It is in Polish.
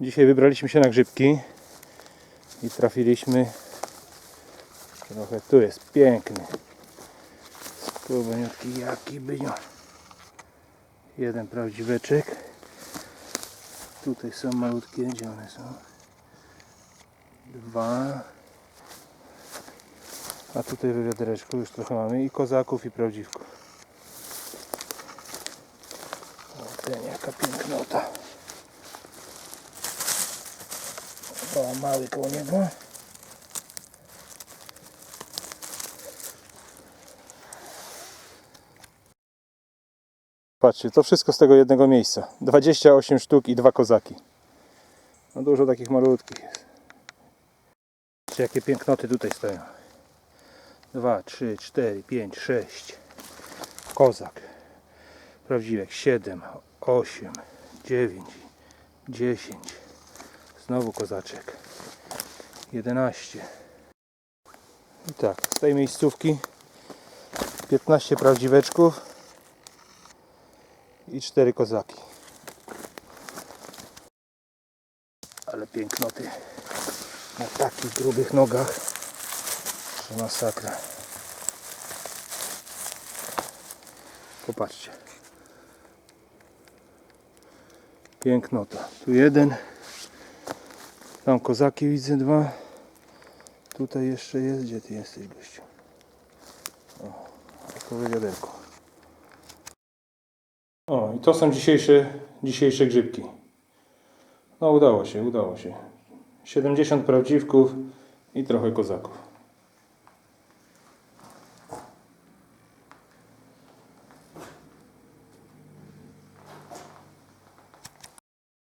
Dzisiaj wybraliśmy się na grzybki i trafiliśmy trochę tu jest piękny. Skubaniutki jaki bynio jeden prawdziweczek. Tutaj są malutkie gdzie one są? Dwa. A tutaj w wiadereczku już trochę mamy i kozaków i prawdziwków. O ten jaka pięknota o, mały koło niego. Patrzcie, to wszystko z tego jednego miejsca. 28 sztuk i dwa kozaki. No dużo takich malutkich jest. Patrzcie, jakie pięknoty tutaj stoją. 2, 3, 4, 5, 6. Kozak. Prawdziwek. 7, 8, 9, 10. Znowu kozaczek. 11. I tak, z tej miejscówki 15 prawdziweczków i 4 kozaki. Ale pięknoty na takich grubych nogach, że masakra. Popatrzcie. Pięknota. Tu jeden. Tam kozaki widzę dwa. Tutaj jeszcze jest. Gdzie ty jesteś gościu? O, takowe wiaderko. O, i to są dzisiejsze, dzisiejsze grzybki. No udało się, udało się. 70 prawdziwków i trochę kozaków.